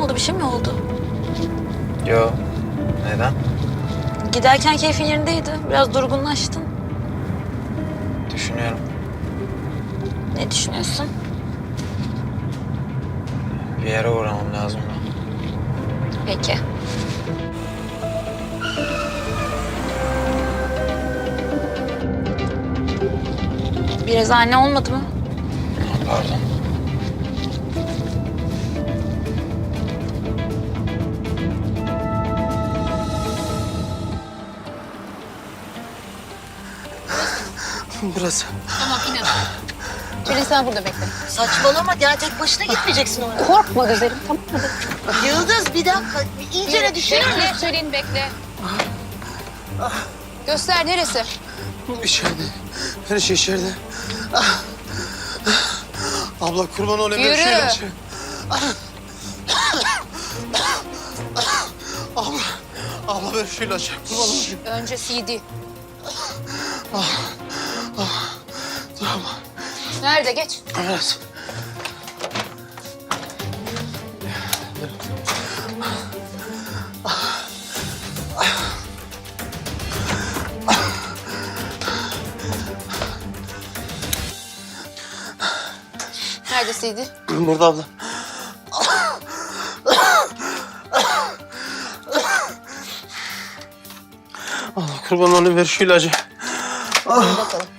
oldu? Bir şey mi oldu? Yo. Neden? Giderken keyfin yerindeydi. Biraz durgunlaştın. Düşünüyorum. Ne düşünüyorsun? Bir yere uğramam lazım da. Peki. Biraz anne olmadı mı? Pardon. Burası. Tamam inin. Pelin sen burada bekle. Saçmalama ya tek başına gitmeyeceksin oraya. Korkma güzelim tamam mı? Yıldız bir dakika iyice ne düşünür Bekle Pelin bekle. Göster neresi? İçeride. Her şey içeride. Ah. Abla kurban olayım. ben Yürü. Ah. Abla. Abla ver şu ilacı. Kurban olayım. Önce CD. Tamam. Nerede geç? Evet. Nerede CD? Burada abla. Allah kurban olayım ver şu ilacı. Bakalım.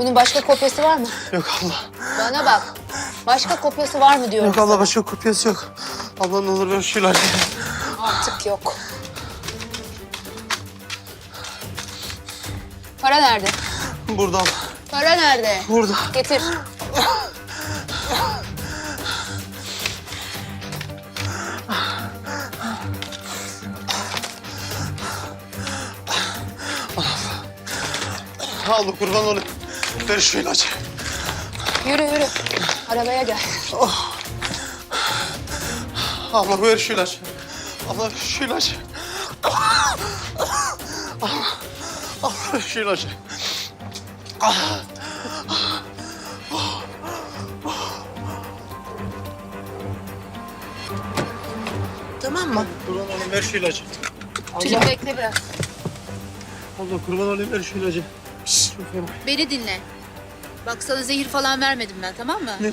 Bunun başka kopyası var mı? Yok abla. Bana bak. Başka kopyası var mı diyorum. Yok abla sana. başka kopyası yok. Abla ne olur ver şu ilacı. Artık yok. Para nerede? Burada abla. Para nerede? Burada. Getir. Abla kurban olayım. Ver şu ilacı. Yürü yürü. Arabaya gel. Abla ver şu ilacı. Abla ver şu ilacı. Abla, abla ver şu ilacı. Tamam mı? Kurban olayım ver şu ilacı. Tülin bekle biraz. Abla kurban olayım ver şu ilacı. Fena. Beni dinle. Bak sana zehir falan vermedim ben tamam mı? Ne?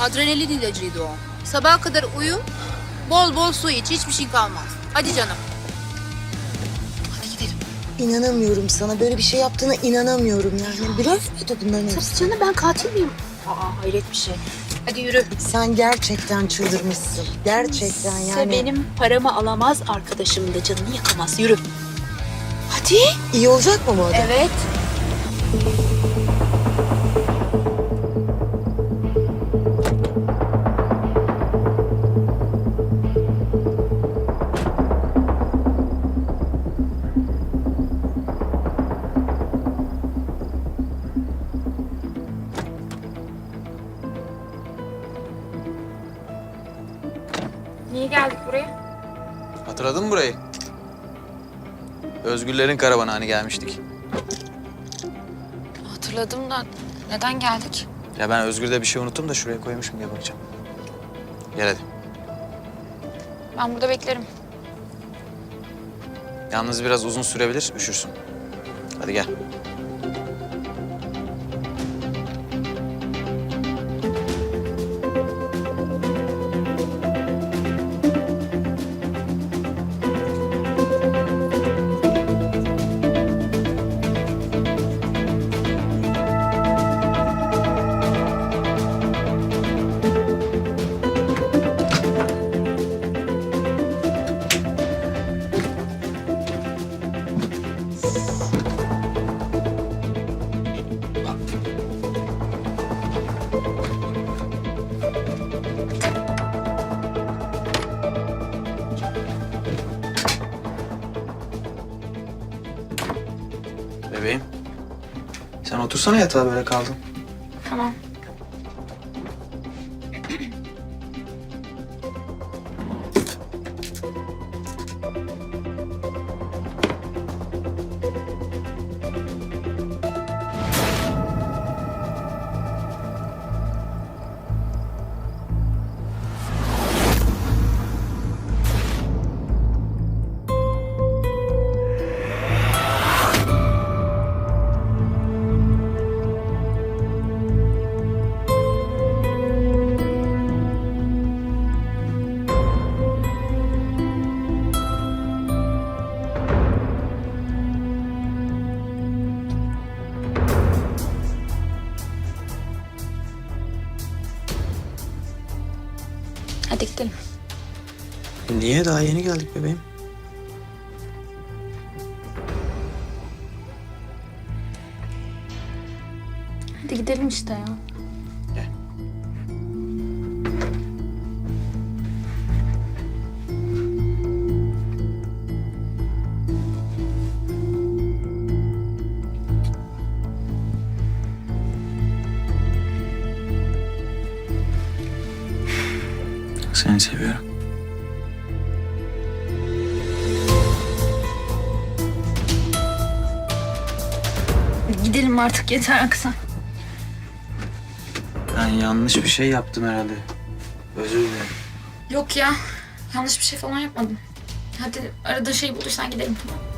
Adrenalin ilacıydı o. Sabaha kadar uyu. Bol bol su iç. Hiçbir şey kalmaz. Hadi canım. Hadi gidelim. İnanamıyorum sana. Böyle bir şey yaptığına inanamıyorum yani. Blöf müydü bunların hepsi? canım ben katil miyim? Aa hayret bir şey. Hadi yürü. Sen gerçekten çıldırmışsın. Gerçekten yani. Sen benim paramı alamaz arkadaşımın da canını yakamaz. Yürü. Hadi. İyi olacak mı bu adam? Evet. Niye geldik buraya? Hatırladın mı burayı? Özgürlerin karavanı hani gelmiştik. Hatırladım da neden geldik? Ya ben Özgür'de bir şey unuttum da şuraya koymuşum diye bakacağım. Gel hadi. Ben burada beklerim. Yalnız biraz uzun sürebilir, üşürsün. Hadi gel. Bebeğim. Sen otursana yatağa böyle kaldın. Tamam. Hadi gidelim. Niye? Daha yeni geldik bebeğim. Hadi gidelim işte ya. Seni seviyorum. Gidelim artık yeter Aksan. Ben yanlış bir şey yaptım herhalde. Özür dilerim. Yok ya. Yanlış bir şey falan yapmadım. Hadi arada şey bulursan gidelim tamam.